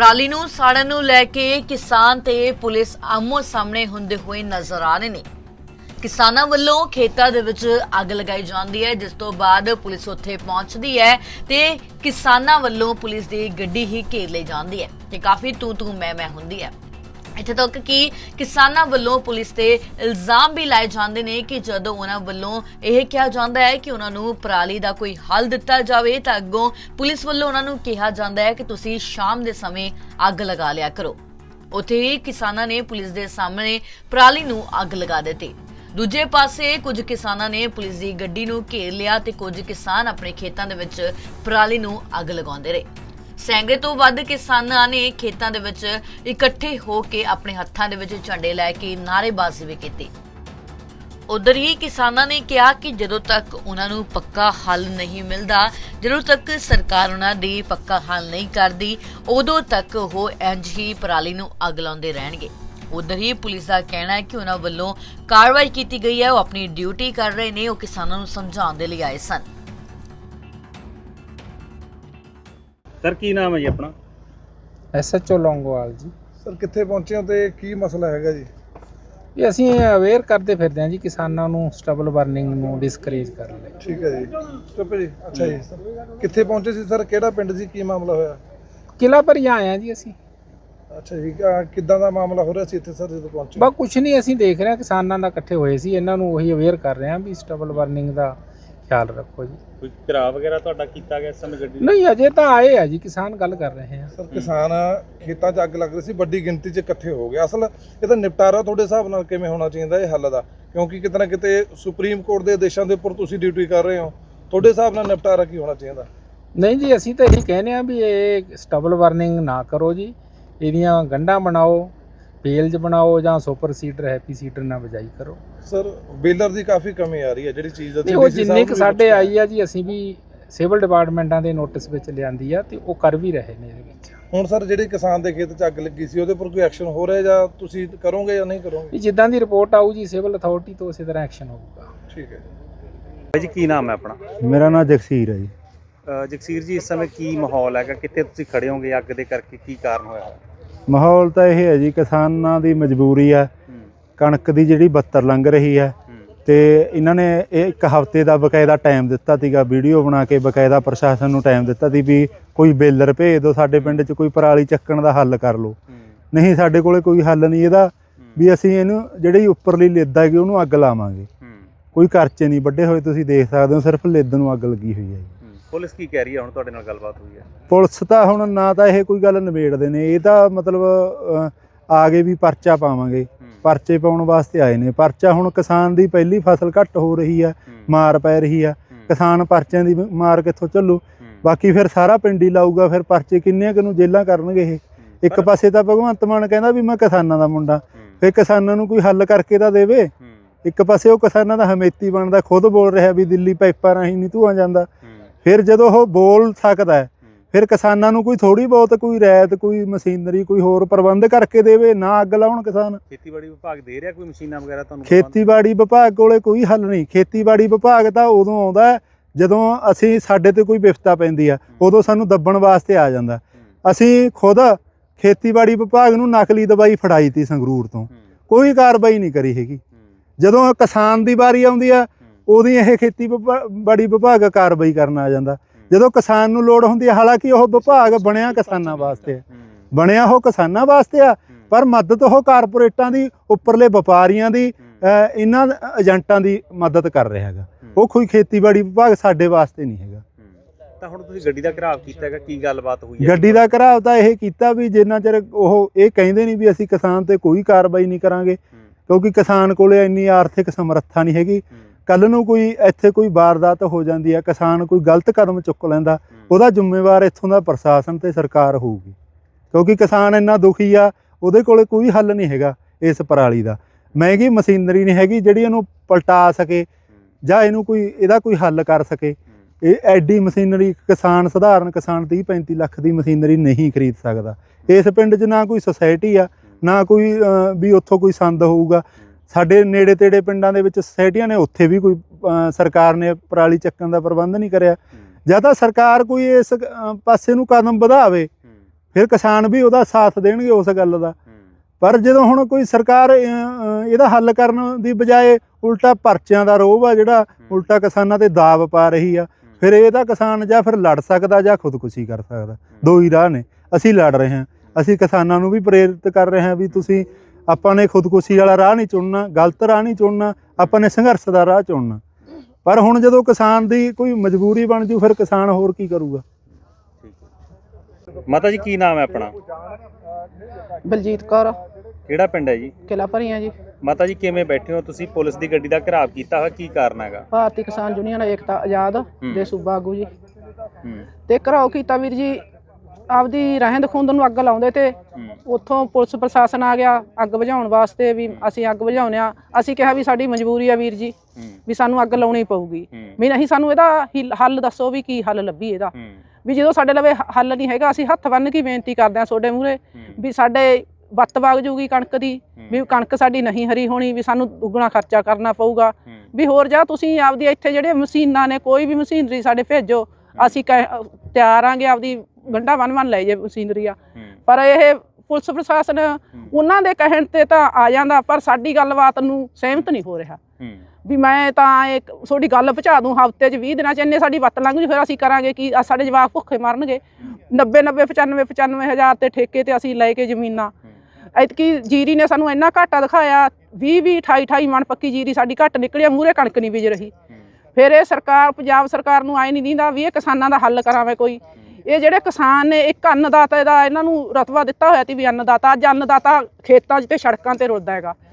ਪਰਾਲੀ ਨੂੰ ਸਾੜਨ ਨੂੰ ਲੈ ਕੇ ਕਿਸਾਨ ਤੇ ਪੁਲਿਸ ਆਮੋ ਸਾਹਮਣੇ ਹੁੰਦੇ ਹੋਏ ਨਜ਼ਰ ਆ ਰਹੇ ਨੇ। ਕਿਸਾਨਾਂ ਵੱਲੋਂ ਖੇਤਾਂ ਦੇ ਵਿੱਚ ਅੱਗ ਲਗਾਈ ਜਾਂਦੀ ਹੈ, ਜਿਸ ਤੋਂ ਬਾਅਦ ਪੁਲਿਸ ਉੱਥੇ ਪਹੁੰਚਦੀ ਹੈ ਤੇ ਕਿਸਾਨਾਂ ਵੱਲੋਂ ਪੁਲਿਸ ਦੀ ਗੱਡੀ ਹੀ ਘੇਰ ਲਈ ਜਾਂਦੀ ਹੈ ਤੇ ਕਾਫੀ ਤੂੰ ਤੂੰ ਮੈਂ ਮੈਂ ਹੁੰਦੀ ਹੈ। ਇੱਥੇ ਤੱਕ ਕਿ ਕਿਸਾਨਾਂ ਵੱਲੋਂ ਪੁਲਿਸ ਤੇ ਇਲਜ਼ਾਮ ਵੀ ਲਾਏ ਜਾਂਦੇ ਨੇ ਕਿ ਜਦੋਂ ਉਹਨਾਂ ਵੱਲੋਂ ਇਹ ਕਿਹਾ ਜਾਂਦਾ ਹੈ ਕਿ ਉਹਨਾਂ ਨੂੰ ਪਰਾਲੀ ਦਾ ਕੋਈ ਹੱਲ ਦਿੱਤਾ ਜਾਵੇ ਤਾਂ ਅੱਗੋਂ ਪੁਲਿਸ ਵੱਲੋਂ ਉਹਨਾਂ ਨੂੰ ਕਿਹਾ ਜਾਂਦਾ ਹੈ ਕਿ ਤੁਸੀਂ ਸ਼ਾਮ ਦੇ ਸਮੇਂ ਅੱਗ ਲਗਾ ਲਿਆ ਕਰੋ। ਉੱਥੇ ਹੀ ਕਿਸਾਨਾਂ ਨੇ ਪੁਲਿਸ ਦੇ ਸਾਹਮਣੇ ਪਰਾਲੀ ਨੂੰ ਅੱਗ ਲਗਾ ਦਿੱਤੀ। ਦੂਜੇ ਪਾਸੇ ਕੁਝ ਕਿਸਾਨਾਂ ਨੇ ਪੁਲਿਸ ਦੀ ਗੱਡੀ ਨੂੰ ਘੇਰ ਲਿਆ ਤੇ ਕੁਝ ਕਿਸਾਨ ਆਪਣੇ ਖੇਤਾਂ ਦੇ ਵਿੱਚ ਪਰਾਲੀ ਨੂੰ ਅੱਗ ਲਗਾਉਂਦੇ ਰਹੇ। ਸੈਂਕੜੇ ਤੋਂ ਵੱਧ ਕਿਸਾਨਾਂ ਨੇ ਖੇਤਾਂ ਦੇ ਵਿੱਚ ਇਕੱਠੇ ਹੋ ਕੇ ਆਪਣੇ ਹੱਥਾਂ ਦੇ ਵਿੱਚ ਝੰਡੇ ਲੈ ਕੇ ਨਾਅਰੇਬਾਜ਼ੀ ਵੀ ਕੀਤੀ। ਉਧਰ ਹੀ ਕਿਸਾਨਾਂ ਨੇ ਕਿਹਾ ਕਿ ਜਦੋਂ ਤੱਕ ਉਹਨਾਂ ਨੂੰ ਪੱਕਾ ਹੱਲ ਨਹੀਂ ਮਿਲਦਾ, ਜਦੋਂ ਤੱਕ ਸਰਕਾਰ ਉਹਨਾਂ ਦੀ ਪੱਕਾ ਹੱਲ ਨਹੀਂ ਕਰਦੀ, ਉਦੋਂ ਤੱਕ ਉਹ ਇੰਜ ਹੀ ਪਰਾਲੀ ਨੂੰ ਅੱਗ ਲਾਉਂਦੇ ਰਹਿਣਗੇ। ਉਧਰ ਹੀ ਪੁਲਿਸ ਦਾ ਕਹਿਣਾ ਹੈ ਕਿ ਉਹਨਾਂ ਵੱਲੋਂ ਕਾਰਵਾਈ ਕੀਤੀ ਗਈ ਹੈ, ਉਹ ਆਪਣੀ ਡਿਊਟੀ ਕਰ ਰਹੇ ਨੇ, ਉਹ ਕਿਸਾਨਾਂ ਨੂੰ ਸਮਝਾਉਣ ਦੇ ਲਈ ਆਏ ਸਨ। ਸਰ ਕੀ ਨਾਮ ਹੈ ਜੀ ਆਪਣਾ? ਐਸਐਚਓ ਲੌਂਗੋਵਾਲ ਜੀ। ਸਰ ਕਿੱਥੇ ਪਹੁੰਚੇ ਹੋ ਤੇ ਕੀ ਮਸਲਾ ਹੈਗਾ ਜੀ? ਇਹ ਅਸੀਂ ਅਵੇਅਰ ਕਰਦੇ ਫਿਰਦੇ ਹਾਂ ਜੀ ਕਿਸਾਨਾਂ ਨੂੰ ਸਟਬਲ ਬਰਨਿੰਗ ਨੂੰ ਡਿਸਕਰੇਜ ਕਰਨ ਲਈ। ਠੀਕ ਹੈ ਜੀ। ਚੁੱਪ ਜੀ ਅੱਛਾ ਜੀ। ਸਰ ਕਿੱਥੇ ਪਹੁੰਚੇ ਸੀ ਸਰ? ਕਿਹੜਾ ਪਿੰਡ ਸੀ? ਕੀ ਮਾਮਲਾ ਹੋਇਆ? ਕਿਲਾ ਪਰ ਆਏ ਹਾਂ ਜੀ ਅਸੀਂ। ਅੱਛਾ ਜੀ ਕਿੱਦਾਂ ਦਾ ਮਾਮਲਾ ਹੋ ਰਿਹਾ ਸੀ ਇੱਥੇ ਸਰ ਜਦੋਂ ਪਹੁੰਚੇ? ਬਸ ਕੁਛ ਨਹੀਂ ਅਸੀਂ ਦੇਖ ਰਹੇ ਹਾਂ ਕਿਸਾਨਾਂ ਦਾ ਇਕੱਠੇ ਹੋਏ ਸੀ। ਇਹਨਾਂ ਨੂੰ ਉਹੀ ਅਵੇਅਰ ਕਰ ਰਹੇ ਹਾਂ ਵੀ ਸਟਬਲ ਬਰਨਿੰਗ ਦਾ ਖਿਆਲ ਰੱਖੋ ਜੀ। ਕੋਈ ਘਰਾ ਵਗੈਰਾ ਤੁਹਾਡਾ ਕੀਤਾ ਗਿਆ ਇਸ ਸਮੇਂ ਗੱਡੀ? ਨਹੀਂ ਅਜੇ ਤਾਂ ਆਏ ਆ ਜੀ ਕਿਸਾਨ ਗੱਲ ਕਰ ਰਹੇ ਆ। ਸਰ ਕਿਸਾਨ ਖੇਤਾਂ 'ਚ ਅੱਗ ਲੱਗ ਰਹੀ ਸੀ ਵੱਡੀ ਗਿਣਤੀ 'ਚ ਇਕੱਠੇ ਹੋ ਗਏ। ਅਸਲ ਇਹਦਾ ਨਿਪਟਾਰਾ ਤੁਹਾਡੇ ਹਿਸਾਬ ਨਾਲ ਕਿਵੇਂ ਹੋਣਾ ਚਾਹੀਦਾ ਇਹ ਹੱਲ ਦਾ? ਕਿਉਂਕਿ ਕਿਤੇ ਨਾ ਕਿਤੇ ਸੁਪਰੀਮ ਕੋਰਟ ਦੇ ਆਦੇਸ਼ਾਂ ਦੇ ਉੱਪਰ ਤੁਸੀਂ ਡਿਊਟੀ ਕਰ ਰਹੇ ਹੋ। ਤੁਹਾਡੇ ਹਿਸਾਬ ਨਾਲ ਨਿਪਟਾਰਾ ਕੀ ਹੋਣਾ ਚਾਹੀਦਾ? ਨਹੀਂ ਜੀ ਅਸੀਂ ਤਾਂ ਇਹੀ ਕਹਿੰਦੇ ਆ ਵੀ ਇਹ ਸਟਬਲ ਬਰਨਿੰਗ ਨਾ ਕਰੋ ਜੀ ਇਹਦੀਆਂ ਗੰਢਾਂ ਬਣਾਓ ਬੇਲਜ ਬਣਾਓ ਜਾਂ ਸੁਪਰ ਸੀਡਰ ਹੈਪੀ ਸੀਡਰ ਨਾਲ ਬਜਾਈ ਕਰੋ। ਸਰ ਬੇਲਰ ਦੀ ਕਾਫੀ ਕਮੀ ਆ ਰਹੀ ਹੈ ਜਿਹੜੀ ਚੀਜ਼ ਦਾ ਨਹੀਂ ਉਹ ਜਿੰਨੀ ਕੁ ਸਾਡੇ ਆਈ ਆ ਜੀ ਅਸੀਂ ਵੀ ਸਿਵਲ ਡਿਪਾਰਟਮੈਂਟਾਂ ਦੇ ਨੋਟਿਸ ਵਿੱਚ ਲਿਆਂਦੀ ਆ ਤੇ ਉਹ ਕਰ ਵੀ ਰਹੇ ਨੇ ਇਹਦੇ ਵਿੱਚ। ਹੁਣ ਸਰ ਜਿਹੜੇ ਕਿਸਾਨ ਦੇ ਖੇਤ 'ਚ ਅੱਗ ਲੱਗੀ ਸੀ ਉਹਦੇ ਉੱਪਰ ਕੋਈ ਐਕਸ਼ਨ ਹੋ ਰਿਹਾ ਜਾਂ ਤੁਸੀਂ ਕਰੋਗੇ ਜਾਂ ਨਹੀਂ ਕਰੋਗੇ? ਵੀ ਜਿੱਦਾਂ ਦੀ ਰਿਪੋਰਟ ਆਊ ਜੀ ਸਿਵਲ ਅਥਾਰਟੀ ਤੋਂ ਉਸੇ ਤਰ੍ਹਾਂ ਐਕਸ਼ਨ ਹੋਊਗਾ। ਠੀਕ ਹੈ ਭਾਈ ਜੀ ਕੀ ਨਾਮ ਹੈ ਆਪਣਾ? ਮੇਰਾ ਨਾਮ ਜਗਸੀਰ ਹੈ ਜੀ। ਅ, ਜਗਸੀਰ ਜੀ ਇਸ ਸਮੇਂ ਕੀ ਮਾਹੌਲ ਹੈਗਾ? ਕਿੱਥੇ ਤੁਸੀਂ ਖੜੇ ਹੋਗੇ? ਅੱਗ ਦੇ ਕਰਕੇ ਕੀ ਕਾਰਨ ਹੋਇਆ? ਹੈ ਮਾਹੌਲ ਤਾਂ ਇਹ ਹੈ ਜੀ ਕਿਸਾਨਾਂ ਦੀ ਮਜਬੂਰੀ ਹੈ ਕਣਕ ਦੀ ਜਿਹੜੀ 72 ਲੰਘ ਰਹੀ ਹੈ ਤੇ ਇਹਨਾਂ ਨੇ ਇਹ ਇੱਕ ਹਫ਼ਤੇ ਦਾ ਬਕਾਇਦਾ ਟਾਈਮ ਦਿੱਤਾ ਸੀਗਾ ਵੀਡੀਓ ਬਣਾ ਕੇ ਬਕਾਇਦਾ ਪ੍ਰਸ਼ਾਸਨ ਨੂੰ ਟਾਈਮ ਦਿੱਤਾ ਸੀ ਵੀ ਕੋਈ ਬੇਲਰ ਭੇਜ ਦਿਓ ਸਾਡੇ ਪਿੰਡ 'ਚ ਕੋਈ ਪਰਾਲੀ ਚੱਕਣ ਦਾ ਹੱਲ ਕਰ ਲਓ। ਨਹੀਂ ਸਾਡੇ ਕੋਲੇ ਕੋਈ ਹੱਲ ਨਹੀਂ ਇਹਦਾ ਵੀ ਅਸੀਂ ਇਹਨੂੰ ਜਿਹੜੀ ਉੱਪਰਲੀ ਲਿੱਦ ਹੈਗੀ ਉਹਨੂੰ ਅੱਗ ਲਾਵਾਂਗੇ। ਕੋਈ ਖਰਚੇ ਨਹੀਂ ਵੱਡੇ ਹੋਏ ਤੁਸੀਂ ਦੇਖ ਸਕਦੇ ਹੋ ਸਿਰਫ ਲਿੱਦ ਨੂੰ ਅੱਗ ਲੱਗੀ ਹੋਈ ਹੈ ਜੀ। ਹੂੰ। ਪੁਲਿਸ ਕੀ ਕਹਿ ਰਹੀ ਹੈ? ਹੁਣ ਤੁਹਾਡੇ ਨਾਲ ਗੱਲਬਾਤ ਹੋਈ ਹੈ। ਪੁਲਿਸ ਤਾਂ ਹੁਣ ਨਾ ਤਾਂ ਇਹ ਕੋਈ ਗੱਲ ਨਿਬੇੜਦੇ ਨੇ। ਇਹ ਤਾਂ ਮਤਲਬ ਅਹ, ਆ ਗਏ ਵੀ ਪਰਚਾ ਪਾਵਾਂਗੇ। ਪਰਚੇ ਪਾਉਣ ਵਾਸਤੇ ਆਏ ਨੇ। ਪਰਚਾ ਹੁਣ ਕਿਸਾਨ ਦੀ ਪਹਿਲੀ ਫਸਲ ਘੱਟ ਹੋ ਰਹੀ ਆ ਮਾਰ ਪੈ ਰਹੀ ਆ। ਕਿਸਾਨ ਪਰਚਿਆਂ ਦੀ ਮਾਰ ਕਿੱਥੋਂ ਚੱਲੂ? ਹੂੰ, ਬਾਕੀ ਫਿਰ ਸਾਰਾ ਪਿੰਡ ਹੀ ਲਾਊਗਾ। ਫਿਰ ਪਰਚੇ ਕਿੰਨੇ ਕੁ ਨੂੰ ਜੇਲਾਂ ਕਰਨਗੇ ਇਹ। ਇੱਕ ਪਾਸੇ ਤਾਂ ਭਗਵੰਤ ਮਾਨ ਕਹਿੰਦਾ ਵੀ ਮੈਂ ਕਿਸਾਨਾਂ ਦਾ ਮੁੰਡਾ। ਫਿਰ ਕਿਸਾਨਾਂ ਨੂੰ ਕੋਈ ਹੱਲ ਕਰਕੇ ਤਾਂ ਦੇਵੇ? ਇੱਕ ਪਾਸੇ ਉਹ ਕਿਸਾਨਾਂ ਦਾ ਹਮੇਤੀ ਬਣਦਾ। ਖੁਦ ਬੋਲ ਰਿਹਾ ਵੀ ਦਿੱਲੀ ਪਾਈਪਾਂ ਰਾਹੀਂ ਨਹੀਂ ਧੂਆਂ ਜਾਂਦਾ। ਹੂੰ, ਫਿਰ ਜਦੋਂ ਉਹ ਬੋਲ ਸਕਦਾ ਹੈ। ਫਿਰ ਕਿਸਾਨਾਂ ਨੂੰ ਕੋਈ ਥੋੜੀ ਬਹੁਤ ਕੋਈ ਰਿਆਇਤ ਕੋਈ ਮਸ਼ੀਨਰੀ ਕੋਈ ਹੋਰ ਪ੍ਰਬੰਧ ਕਰਕੇ ਦੇਵੇ ਨਾ ਅੱਗ ਲਾਉਣ ਕਿਸਾਨ। ਖੇਤੀਬਾੜੀ ਵਿਭਾਗ ਦੇ ਰਿਹਾ ਕੋਈ ਮਸ਼ੀਨਾਂ ਵਗੈਰਾ ਤੁਹਾਨੂੰ ਖੇਤੀਬਾੜੀ ਵਿਭਾਗ ਕੋਲੇ ਕੋਈ ਹੱਲ ਨਹੀਂ। ਖੇਤੀਬਾੜੀ ਵਿਭਾਗ ਤਾਂ ਉਦੋਂ ਆਉਂਦਾ ਜਦੋਂ ਅਸੀਂ ਸਾਡੇ ਤੇ ਕੋਈ ਵਿਫਤਾ ਪੈਂਦੀ ਆ ਉਦੋਂ ਸਾਨੂੰ ਦੱਬਣ ਵਾਸਤੇ ਆ ਜਾਂਦਾ। ਅਸੀਂ ਖੁਦ ਖੇਤੀਬਾੜੀ ਵਿਭਾਗ ਨੂੰ ਨਕਲੀ ਦਵਾਈ ਫੜਾਈ ਤੀ ਸੰਗਰੂਰ ਤੋਂ। ਕੋਈ ਕਾਰਵਾਈ ਨਹੀਂ ਕਰੀ ਹੈਗੀ। ਜਦੋਂ ਕਿਸਾਨ ਦੀ ਵਾਰੀ ਆਉਂਦੀ ਆ ਉਹਦੀ ਇਹ ਖੇਤੀਬਾੜੀ ਵਿਭਾਗ ਕਾਰਵਾਈ ਕਰਨ ਆ ਜਾਂਦਾ। ਜਦੋਂ ਕਿਸਾਨ ਨੂੰ ਲੋੜ ਹੁੰਦੀ ਹੈ ਹਾਲਾਂਕਿ ਉਹ ਵਿਭਾਗ ਬਣਿਆ ਕਿਸਾਨਾਂ ਵਾਸਤੇ ਬਣਿਆ ਉਹ ਕਿਸਾਨਾਂ ਵਾਸਤੇ ਆ ਪਰ ਮਦਦ ਉਹ ਕਾਰਪੋਰੇਟਾਂ ਦੀ ਉੱਪਰਲੇ ਵਪਾਰੀਆਂ ਦੀ ਇਹਨਾਂ ਏਜੰਟਾਂ ਦੀ ਮਦਦ ਕਰ ਰਿਹਾ ਹੈਗਾ। ਉਹ ਕੋਈ ਖੇਤੀਬਾੜੀ ਵਿਭਾਗ ਸਾਡੇ ਵਾਸਤੇ ਨਹੀਂ ਹੈਗਾ। ਤਾਂ ਹੁਣ ਤੁਸੀਂ ਗੱਡੀ ਦਾ ਘਰਾਵ ਕੀਤਾ ਹੈਗਾ ਕੀ ਗੱਲਬਾਤ ਹੋਈ ਹੈ? ਗੱਡੀ ਦਾ ਘਰਾਵ ਤਾਂ ਇਹ ਕੀਤਾ ਵੀ ਜਿੰਨਾ ਚਿਰ ਉਹ ਇਹ ਕਹਿੰਦੇ ਨਹੀਂ ਵੀ ਅਸੀਂ ਕਿਸਾਨ ਤੇ ਕੋਈ ਕਾਰਵਾਈ ਨਹੀਂ ਕਰਾਂਗੇ ਕਿਉਂਕਿ ਕਿਸਾਨ ਕੋਲੇ ਇੰਨੀ ਆਰਥਿਕ ਸਮਰੱਥਾ ਨਹੀਂ ਹੈਗੀ। ਕੱਲ ਨੂੰ ਕੋਈ ਇੱਥੇ ਕੋਈ ਵਾਰਦਾਤ ਹੋ ਜਾਂਦੀ ਹੈ ਕਿਸਾਨ ਕੋਈ ਗਲਤ ਕਦਮ ਚੁੱਕ ਲੈਂਦਾ ਉਹਦਾ ਜ਼ਿੰਮੇਵਾਰ ਇੱਥੋਂ ਦਾ ਪ੍ਰਸ਼ਾਸਨ ਤੇ ਸਰਕਾਰ ਹੋਊਗੀ। ਕਿਉਂਕਿ ਕਿਸਾਨ ਇੰਨਾ ਦੁਖੀ ਆ ਉਹਦੇ ਕੋਲੇ ਕੋਈ ਹੱਲ ਨਹੀਂ ਹੈਗਾ ਇਸ ਪਰਾਲੀ ਦਾ। ਮਹਿੰਗੀ ਮਸ਼ੀਨਰੀ ਨਹੀਂ ਹੈਗੀ ਜਿਹੜੀ ਇਹਨੂੰ ਪਲਟਾ ਸਕੇ ਜਾਂ ਇਹਨੂੰ ਕੋਈ ਇਹਦਾ ਕੋਈ ਹੱਲ ਕਰ ਸਕੇ। ਇਹ ਐਡੀ ਮਸ਼ੀਨਰੀ ਕਿਸਾਨ ਸਧਾਰਨ ਕਿਸਾਨ 30 35 ਲੱਖ ਦੀ ਮਸ਼ੀਨਰੀ ਨਹੀਂ ਖਰੀਦ ਸਕਦਾ। ਇਸ ਪਿੰਡ 'ਚ ਨਾ ਕੋਈ ਸੁਸਾਇਟੀ ਆ ਨਾ ਕੋਈ ਵੀ ਉੱਥੋਂ ਕੋਈ ਸੰਦ ਹੋਊਗਾ। ਸਾਡੇ ਨੇੜੇ ਤੇੜੇ ਪਿੰਡਾਂ ਦੇ ਵਿੱਚ ਸੁਸਾਇਟੀਆਂ ਨੇ ਉੱਥੇ ਵੀ ਕੋਈ ਸਰਕਾਰ ਨੇ ਪਰਾਲੀ ਚੱਕਣ ਦਾ ਪ੍ਰਬੰਧ ਨਹੀਂ ਕਰਿਆ। ਜਾਂ ਤਾਂ ਸਰਕਾਰ ਕੋਈ ਇਸ ਪਾਸੇ ਨੂੰ ਕਦਮ ਵਧਾਵੇ ਫਿਰ ਕਿਸਾਨ ਵੀ ਉਹਦਾ ਸਾਥ ਦੇਣਗੇ ਉਸ ਗੱਲ ਦਾ। ਪਰ ਜਦੋਂ ਹੁਣ ਕੋਈ ਸਰਕਾਰ ਇਹਦਾ ਹੱਲ ਕਰਨ ਦੀ ਬਜਾਏ ਉਲਟਾ ਪਰਚਿਆਂ ਦਾ ਰੋਹ ਆ ਜਿਹੜਾ ਉਲਟਾ ਕਿਸਾਨਾਂ ਤੇ ਦਾਬ ਪਾ ਰਹੀ ਆ ਫਿਰ ਇਹਦਾ ਕਿਸਾਨ ਜਾਂ ਫਿਰ ਲੜ ਸਕਦਾ ਜਾਂ ਖੁਦਕੁਸ਼ੀ ਕਰ ਸਕਦਾ। ਦੋ ਹੀ ਰਾਹ ਨੇ। ਅਸੀਂ ਲੜ ਰਹੇ ਹਾਂ। ਅਸੀਂ ਕਿਸਾਨਾਂ ਨੂੰ ਵੀ ਪ੍ਰੇਰਿਤ ਕਰ ਰਹੇ ਹਾਂ ਵੀ ਤੁਸੀਂ ਆਪਾਂ ਨੇ ਖੁਦਕੁਸ਼ੀ ਵਾਲਾ ਰਾਹ ਨਹੀਂ ਚੁਣਨਾ ਗਲਤ ਰਾਹ ਨਹੀਂ ਚੁਣਨਾ ਆਪਾਂ ਨੇ ਸੰਘਰਸ਼ ਦਾ ਰਾਹ ਚੁਣਨਾ। ਪਰ ਹੁਣ ਜਦੋਂ ਕਿਸਾਨ ਦੀ ਕੋਈ ਮਜਬੂਰੀ ਬਣ ਜੂ ਫਿਰ ਕਿਸਾਨ ਹੋਰ ਕੀ ਕਰੂਗਾ? ਮਾਤਾ ਜੀ ਕੀ ਨਾਮ ਹੈ ਆਪਣਾ? ਬਲਜੀਤ ਕੌਰ। ਕਿਹੜਾ ਪਿੰਡ ਹੈ ਜੀ? ਕਿਲਾ ਭਰੀਆਂ ਜੀ। ਮਾਤਾ ਜੀ ਕਿਵੇਂ ਬੈਠੇ ਹੋ ਤੁਸੀਂ? ਪੁਲਿਸ ਦੀ ਗੱਡੀ ਦਾ ਘਰਾਵ ਕੀਤਾ ਹੋਇਆ ਕੀ ਕਾਰਨ ਹੈਗਾ? ਭਾਰਤੀ ਕਿਸਾਨ ਯੂਨੀਅਨ ਏਕਤਾ ਆਜ਼ਾਦ ਦੇ ਸੂਬਾ ਆਗੂ ਜੀ। ਤੇ ਘਰਾਓ ਕੀਤਾ ਵੀਰ ਜੀ ਆਪਦੀ ਰਹਿੰਦ ਖੂੰਦ ਨੂੰ ਅੱਗ ਲਾਉਂਦੇ ਤੇ ਉੱਥੋਂ ਪੁਲਿਸ ਪ੍ਰਸ਼ਾਸਨ ਆ ਗਿਆ ਅੱਗ ਬੁਝਾਉਣ ਵਾਸਤੇ ਵੀ ਅਸੀਂ ਅੱਗ ਬੁਝਾਉਂਦੇ ਆ ਅਸੀਂ ਕਿਹਾ ਵੀ ਸਾਡੀ ਮਜਬੂਰੀ ਆ ਵੀਰ ਜੀ ਵੀ ਸਾਨੂੰ ਅੱਗ ਲਾਉਣੀ ਪਊਗੀ। ਵੀ ਨਹੀਂ ਸਾਨੂੰ ਇਹਦਾ ਹਿੱਲ- ਦੱਸੋ ਵੀ ਕੀ ਹੱਲ ਲੱਭੀ ਇਹਦਾ। ਵੀ ਜਦੋਂ ਸਾਡੇ ਲਵੇ ਹੱਲ ਨਹੀਂ ਹੈਗਾ ਅਸੀਂ ਹੱਥ ਬੰਨ੍ਹ ਕੇ ਬੇਨਤੀ ਕਰਦੇ ਆ ਤੁਹਾਡੇ ਮੂਹਰੇ ਵੀ ਸਾਡੇ ਵੱਤ ਵਗ ਜੂਗੀ ਕਣਕ ਦੀ ਵੀ ਕਣਕ ਸਾਡੀ ਨਹੀਂ ਹਰੀ ਹੋਣੀ ਵੀ ਸਾਨੂੰ ਦੁੱਗਣਾ ਖਰਚਾ ਕਰਨਾ ਪਊਗਾ। ਵੀ ਹੋਰ ਜਾ ਤੁਸੀਂ ਆਪਦੀ ਇੱਥੇ ਜਿਹੜੇ ਮਸ਼ੀਨਾਂ ਨੇ ਕੋਈ ਵੀ ਮਸ਼ੀਨਰੀ ਸਾਡੇ ਭੇਜੋ ਅਸੀਂ ਤਿਆਰ ਆਂਗੇ ਆਪਦੀ ਗੰਢਾ ਬੰਨ ਬੰਨ ਲੈ ਜੇ ਮਸ਼ੀਨਰੀ ਆ। ਪਰ ਇਹ ਪੁਲਿਸ ਪ੍ਰਸ਼ਾਸਨ ਉਹਨਾਂ ਦੇ ਕਹਿਣ ਤੇ ਤਾਂ ਆ ਜਾਂਦਾ ਪਰ ਸਾਡੀ ਗੱਲਬਾਤ ਨੂੰ ਸਹਿਮਤ ਨਹੀਂ ਹੋ ਰਿਹਾ। ਵੀ ਮੈਂ ਤਾਂ ਇੱਕ ਤੁਹਾਡੀ ਗੱਲ ਪਹੁੰਚਾ ਦੂੰ ਹਫ਼ਤੇ 'ਚ 20 ਦਿਨਾਂ 'ਚ ਇੰਨੇ ਸਾਡੀ ਵੱਤ ਲੰਘ ਜੂ ਫਿਰ ਅਸੀਂ ਕਰਾਂਗੇ ਕੀ? ਸਾਡੇ ਜਵਾਕ ਭੁੱਖੇ ਮਰਨਗੇ। 90 90 95 95 ਹਜ਼ਾਰ ਤੇ ਠੇਕੇ ਤੇ ਅਸੀਂ ਲੈ ਕੇ ਜ਼ਮੀਨਾਂ। ਐਤਕੀ ਜੀਰੀ ਨੇ ਸਾਨੂੰ ਇੰਨਾ ਘਾਟਾ ਦਿਖਾਇਆ 20 20 28 28 ਮਣ ਪੱਕੀ ਜੀਰੀ ਸਾਡੀ ਘੱਟ ਨਿਕਲੀ ਆ ਮੂਰੇ ਕਣਕ ਨਹੀਂ ਬੀਜ ਰਹੀ। ਫਿਰ ਇਹ ਸਰਕਾਰ ਪੰਜਾਬ ਸਰਕਾਰ ਨੂੰ ਆਏ ਨਹੀਂ ਦਿੰਦਾ ਵੀ ਇਹ ਕਿਸਾਨਾਂ ਦਾ ਹੱਲ ਕਰਾਵੇ ਕੋਈ। ਇਹ ਜਿਹੜੇ ਕਿਸਾਨ ਨੇ, ਇੱਕ ਅੰਨਦਾਤਾ ਦਾ ਇਹਨਾਂ ਨੂੰ ਰਤਬਾ ਦਿੱਤਾ ਹੋਇਆ ਸੀ ਵੀ ਅੰਨਦਾਤਾ, ਅੱਜ ਅੰਨਦਾਤਾ ਖੇਤਾਂ 'ਚ ਤੇ ਸੜਕਾਂ ਤੇ ਰੁਲਦਾ ਹੈਗਾ।